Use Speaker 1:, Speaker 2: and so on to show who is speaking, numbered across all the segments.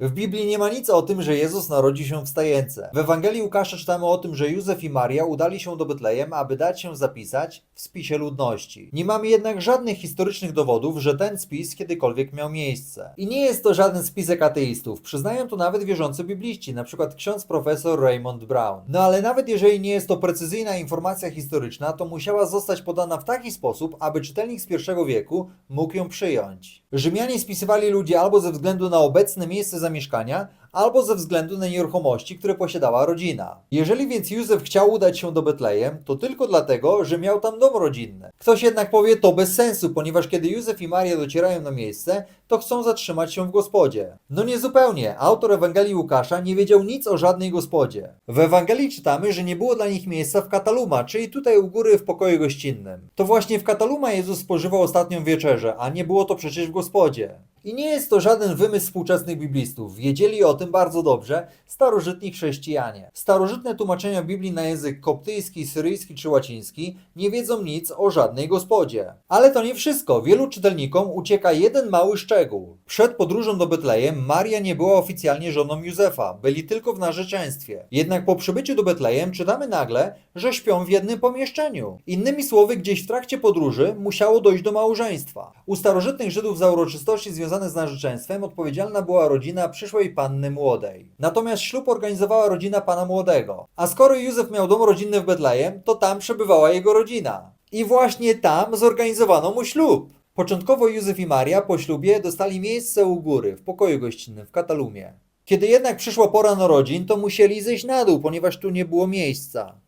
Speaker 1: W Biblii nie ma nic o tym, że Jezus narodzi się w stajence. W Ewangelii Łukasza czytamy o tym, że Józef i Maria udali się do Betlejem, aby dać się zapisać w spisie ludności. Nie mamy jednak żadnych historycznych dowodów, że ten spis kiedykolwiek miał miejsce. I nie jest to żaden spisek ateistów, przyznają to nawet wierzący bibliści, np. ksiądz profesor Raymond Brown. No ale nawet jeżeli nie jest to precyzyjna informacja historyczna, to musiała zostać podana w taki sposób, aby czytelnik z pierwszego wieku mógł ją przyjąć. Rzymianie spisywali ludzi albo ze względu na obecne miejsce zamieszkania, albo ze względu na nieruchomości, które posiadała rodzina. Jeżeli więc Józef chciał udać się do Betlejem, to tylko dlatego, że miał tam dom rodzinny. Ktoś jednak powie to bez sensu, ponieważ kiedy Józef i Maria docierają na miejsce, to chcą zatrzymać się w gospodzie. No niezupełnie, autor Ewangelii Łukasza nie wiedział nic o żadnej gospodzie. W Ewangelii czytamy, że nie było dla nich miejsca w Kataluma, czyli tutaj u góry w pokoju gościnnym. To właśnie w Kataluma Jezus spożywał ostatnią wieczerzę, a nie było to przecież w gospodzie. I nie jest to żaden wymysł współczesnych biblistów. Wiedzieli o tym bardzo dobrze starożytni chrześcijanie. Starożytne tłumaczenia Biblii na język koptyjski, syryjski czy łaciński nie wiedzą nic o żadnej gospodzie. Ale to nie wszystko. Wielu czytelnikom ucieka jeden mały szczegół. Przed podróżą do Betlejem Maria nie była oficjalnie żoną Józefa. Byli tylko w narzeczeństwie. Jednak po przybyciu do Betlejem czytamy nagle, że śpią w jednym pomieszczeniu. Innymi słowy, gdzieś w trakcie podróży musiało dojść do małżeństwa. U starożytnych Żydów za uroczystości związane z narzeczeństwem odpowiedzialna była rodzina przyszłej panny młodej. Natomiast ślub organizowała rodzina pana młodego. A skoro Józef miał dom rodzinny w Betlejem, to tam przebywała jego rodzina. I właśnie tam zorganizowano mu ślub. Początkowo Józef i Maria po ślubie dostali miejsce u góry, w pokoju gościnnym w Katalumie. Kiedy jednak przyszła pora narodzin, to musieli zejść na dół, ponieważ tu nie było miejsca.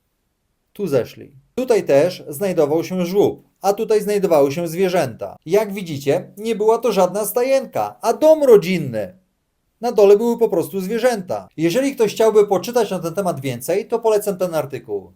Speaker 1: Tu zeszli. Tutaj też znajdował się żłób, a tutaj znajdowały się zwierzęta. Jak widzicie, nie była to żadna stajenka, a dom rodzinny. Na dole były po prostu zwierzęta. Jeżeli ktoś chciałby poczytać na ten temat więcej, to polecam ten artykuł.